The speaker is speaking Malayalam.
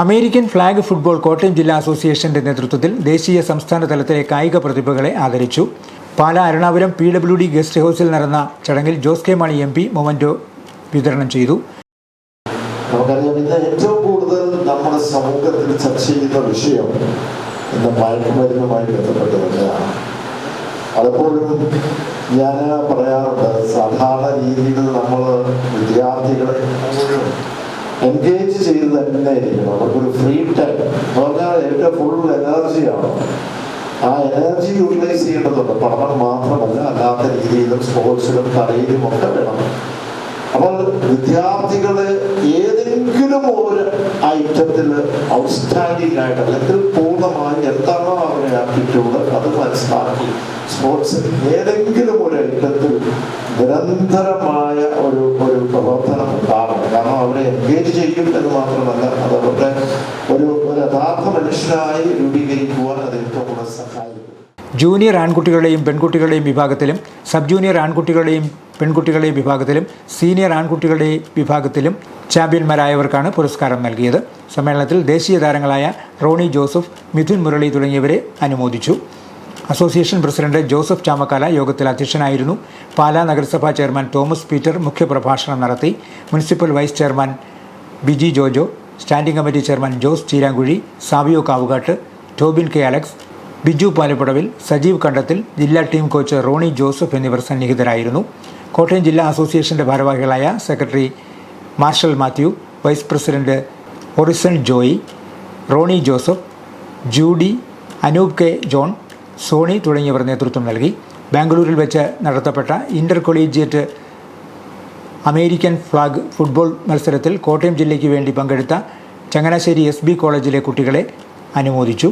അമേരിക്കൻ ഫ്ലാഗ് ഫുട്ബോൾ കോട്ടയം ജില്ലാ അസോസിയേഷന്റെ നേതൃത്വത്തിൽ ദേശീയ സംസ്ഥാന തലത്തിലെ കായിക പ്രതിഭകളെ ആദരിച്ചു. Pala Arunapuram P W D guest ഹൗസിൽ നടന്ന ചടങ്ങിൽ Jose K Mani M P memento വിതരണം ചെയ്തു. നമുക്കറിയാം ഇന്ന് ഏറ്റവും കൂടുതൽ നമ്മുടെ സമൂഹത്തിൽ ചർച്ച ചെയ്യുന്ന വിഷയം ഇന്ന് മയക്കുമരുന്നുമായി ബന്ധപ്പെട്ട് തന്നെയാണ് പലപ്പോഴും ഞാൻ പറയാറുണ്ട് സാധാരണ രീതിയിൽ നമ്മൾ വിദ്യാർത്ഥികളെ എൻഗേജ് ചെയ്ത് തന്നെ ഇരിക്കണം നമുക്കൊരു ഫ്രീ ടൈം പറഞ്ഞാൽ എന്റെ ഫുൾ എനർജിയാണ് ആ എനർജി യൂട്ടിലൈസ് ചെയ്യേണ്ടതുണ്ട്. പഠനം മാത്രമല്ല അല്ലാത്ത രീതിയിലും സ്പോർട്സിലും കളിയിലും ഒക്കെ വേണം. അപ്പോൾ വിദ്യാർത്ഥികളെ ഏതെങ്കിലും ഒരു ഐറ്റത്തിൽ ഔട്ട്സ്റ്റാൻഡിംഗ് ആയിട്ട് അല്ലെങ്കിൽ ആപ്റ്റിറ്റ്യൂഡ് അത് മനസ്സിലാക്കി. സ്പോർട്സ് ഏതെങ്കിലും ഒരു ഐറ്റത്തിൽ നിരന്തരമായ ഒരു ഒരു പ്രവർത്തനം ഉണ്ടാകണം. കാരണം അവരെ എൻഗേജ് ചെയ്യും എന്ന് മാത്രമല്ല അത് അവരുടെ ഒരു ഒരു യഥാർത്ഥ മനുഷ്യനായി രൂപീകരിക്കുവാൻ അത് ഏറ്റവും കൂടുതൽ സഹായിക്കും. ജൂനിയർ ആൺകുട്ടികളുടെയും പെൺകുട്ടികളുടെയും വിഭാഗത്തിലും സബ് ജൂനിയർ ആൺകുട്ടികളുടെയും പെൺകുട്ടികളുടെയും വിഭാഗത്തിലും സീനിയർ ആൺകുട്ടികളുടെ വിഭാഗത്തിലും ചാമ്പ്യന്മാരായവർക്കാണ് പുരസ്കാരം നൽകിയത്. സമ്മേളനത്തിൽ ദേശീയ താരങ്ങളായ റോണി ജോസഫ് മിഥുൻ മുരളി തുടങ്ങിയവരെ അനുമോദിച്ചു. അസോസിയേഷൻ പ്രസിഡന്റ് ജോസഫ് ചാമക്കാല യോഗത്തിൽ അധ്യക്ഷനായിരുന്നു. പാലാ നഗരസഭാ ചെയർമാൻ തോമസ് പീറ്റർ മുഖ്യപ്രഭാഷണം നടത്തി. Municipal vice chairman Biji Jojo standing committee chairman Jose Cheerankuzhi Savio Kavukattu Tobin K Alex Biju Palappadavil Sajeev Kandathil ജില്ലാ ടീം കോച്ച് റോണി ജോസഫ് എന്നിവർ സന്നിഹിതരായിരുന്നു. കോട്ടയം ജില്ലാ അസോസിയേഷന്റെ ഭാരവാഹികളായ secretary Marshal Mathew vice president Orison Joy Rony Joseph Judy Anoop K John Sony തുടങ്ങിയവർ നേതൃത്വം നൽകി. ബാംഗ്ലൂരിൽ വെച്ച് നടത്തപ്പെട്ട inter collegiate American flag football മത്സരത്തിൽ കോട്ടയം ജില്ലയ്ക്ക് വേണ്ടി പങ്കെടുത്ത ചങ്ങനാശ്ശേരി എസ് കോളേജിലെ കുട്ടികളെ അനുമോദിച്ചു.